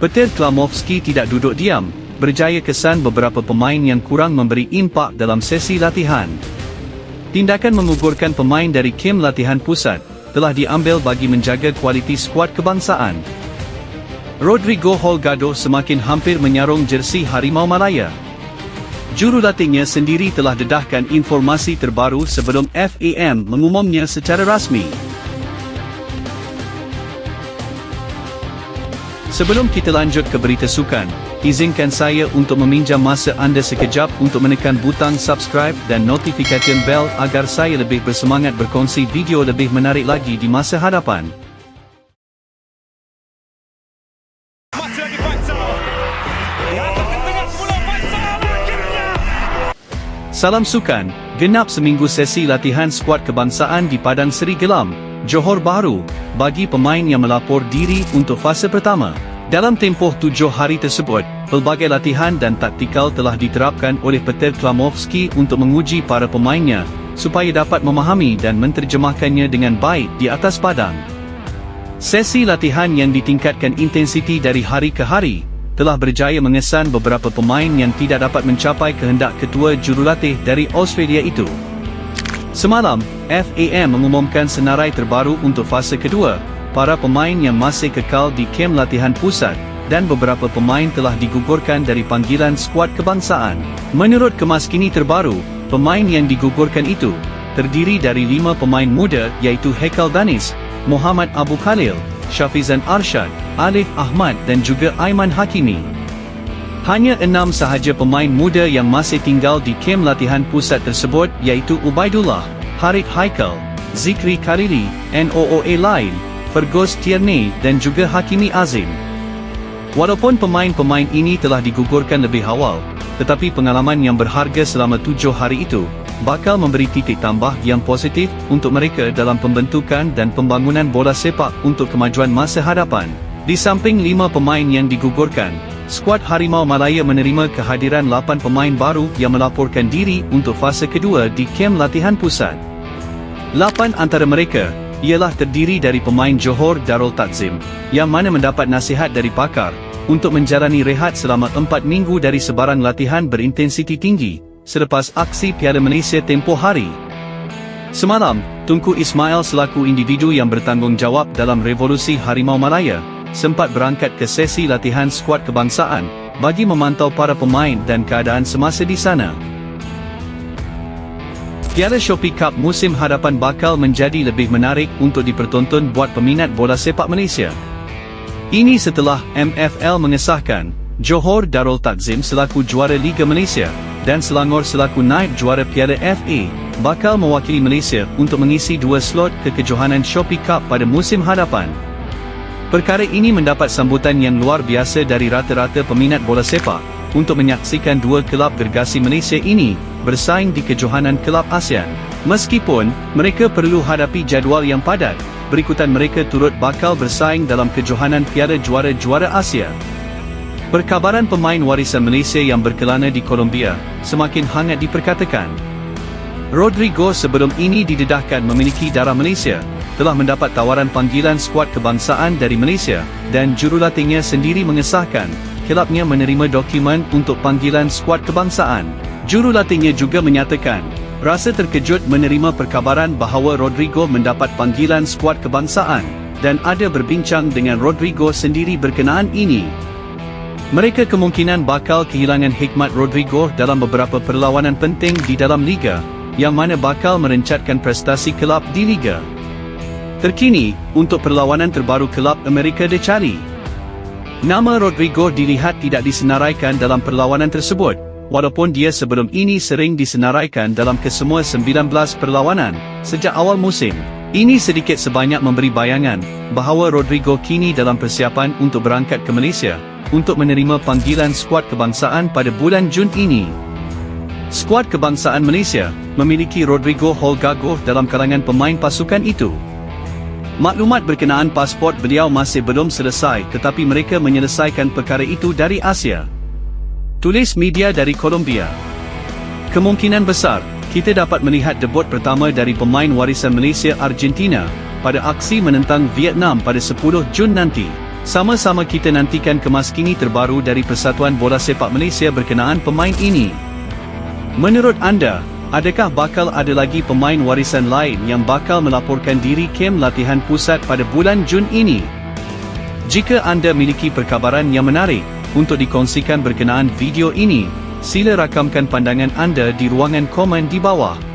Petir Klamovski tidak duduk diam, berjaya kesan beberapa pemain yang kurang memberi impak dalam sesi latihan. Tindakan mengugurkan pemain dari kem latihan pusat telah diambil bagi menjaga kualiti skuad kebangsaan. Rodrigo Holgado semakin hampir menyarung jersi Harimau Malaya. Jurulatihnya sendiri telah dedahkan informasi terbaru sebelum FAM mengumumnya secara rasmi. Sebelum kita lanjut ke berita sukan, izinkan saya untuk meminjam masa anda sekejap untuk menekan butang subscribe dan notification bell agar saya lebih bersemangat berkongsi video lebih menarik lagi di masa hadapan. Salam sukan, genap seminggu sesi latihan skuad kebangsaan di Padang Seri Gelam, Johor Bahru, bagi pemain yang melapor diri untuk fasa pertama. Dalam tempoh tujuh hari tersebut, pelbagai latihan dan taktikal telah diterapkan oleh Peter Klamovski untuk menguji para pemainnya, supaya dapat memahami dan menterjemahkannya dengan baik di atas padang. Sesi latihan yang ditingkatkan intensiti dari hari ke hari, telah berjaya mengesan beberapa pemain yang tidak dapat mencapai kehendak ketua jurulatih dari Australia itu. Semalam, FAM mengumumkan senarai terbaru untuk fasa kedua, para pemain yang masih kekal di kem latihan pusat, dan beberapa pemain telah digugurkan dari panggilan skuad kebangsaan. Menurut kemas kini terbaru, pemain yang digugurkan itu, terdiri dari lima pemain muda iaitu Hekal Danis, Muhammad Abu Khalil, Syafizan Arshad, Alif Ahmad dan juga Aiman Hakimi. Hanya enam sahaja pemain muda yang masih tinggal di kem latihan pusat tersebut iaitu Ubaidullah, Harik Haikal, Zikri Kariri, NOOA lain, Fergus Tierney dan juga Hakimi Azim. Walaupun pemain-pemain ini telah digugurkan lebih awal, tetapi pengalaman yang berharga selama tujuh hari itu, bakal memberi titik tambah yang positif untuk mereka dalam pembentukan dan pembangunan bola sepak untuk kemajuan masa hadapan. Di samping lima pemain yang digugurkan, skuad Harimau Malaya menerima kehadiran lapan pemain baru yang melaporkan diri untuk fasa kedua di kem latihan pusat. Lapan antara mereka, ialah terdiri dari pemain Johor Darul Takzim, yang mana mendapat nasihat dari pakar, untuk menjalani rehat selama empat minggu dari sebarang latihan berintensiti tinggi, selepas aksi Piala Malaysia tempoh hari. Semalam, Tunku Ismail selaku individu yang bertanggungjawab dalam revolusi Harimau Malaya, sempat berangkat ke sesi latihan skuad kebangsaan, bagi memantau para pemain dan keadaan semasa di sana. Piala Shopee Cup musim hadapan bakal menjadi lebih menarik untuk dipertonton buat peminat bola sepak Malaysia. Ini setelah MFL mengesahkan Johor Darul Takzim selaku juara Liga Malaysia dan Selangor selaku naib juara Piala FA bakal mewakili Malaysia untuk mengisi dua slot ke kejohanan Shopee Cup pada musim hadapan. Perkara ini mendapat sambutan yang luar biasa dari rata-rata peminat bola sepak untuk menyaksikan dua kelab gergasi Malaysia ini bersaing di kejohanan kelab ASEAN. Meskipun mereka perlu hadapi jadual yang padat, berikutan mereka turut bakal bersaing dalam kejohanan Piala Juara-Juara Asia. Perkabaran pemain warisan Malaysia yang berkelana di Colombia semakin hangat diperkatakan. Rodrigo sebelum ini didedahkan memiliki darah Malaysia, telah mendapat tawaran panggilan skuad kebangsaan dari Malaysia dan jurulatihnya sendiri mengesahkan kelabnya menerima dokumen untuk panggilan skuad kebangsaan. Jurulatihnya juga menyatakan, rasa terkejut menerima perkabaran bahawa Rodrigo mendapat panggilan skuad kebangsaan dan ada berbincang dengan Rodrigo sendiri berkenaan ini. Mereka kemungkinan bakal kehilangan hikmat Rodrigo dalam beberapa perlawanan penting di dalam Liga, yang mana bakal merencatkan prestasi kelab di Liga. Terkini, untuk perlawanan terbaru kelab Amerika dicari. Nama Rodrigo dilihat tidak disenaraikan dalam perlawanan tersebut, walaupun dia sebelum ini sering disenaraikan dalam kesemua 19 perlawanan, sejak awal musim. Ini sedikit sebanyak memberi bayangan, bahawa Rodrigo kini dalam persiapan untuk berangkat ke Malaysia, untuk menerima panggilan skuad kebangsaan pada bulan Jun ini. Skuad kebangsaan Malaysia, memiliki Rodrigo Holgago dalam kalangan pemain pasukan itu. Maklumat berkenaan pasport beliau masih belum selesai tetapi mereka menyelesaikan perkara itu dari Asia. Tulis media dari Colombia. Kemungkinan besar, kita dapat melihat debut pertama dari pemain warisan Malaysia Argentina pada aksi menentang Vietnam pada 10 Jun nanti. Sama-sama kita nantikan kemas kini terbaru dari Persatuan Bola Sepak Malaysia berkenaan pemain ini. Menurut anda, adakah bakal ada lagi pemain warisan lain yang bakal melaporkan diri kem latihan pusat pada bulan Jun ini? Jika anda miliki perkabaran yang menarik untuk dikongsikan berkenaan video ini, sila rakamkan pandangan anda di ruangan komen di bawah.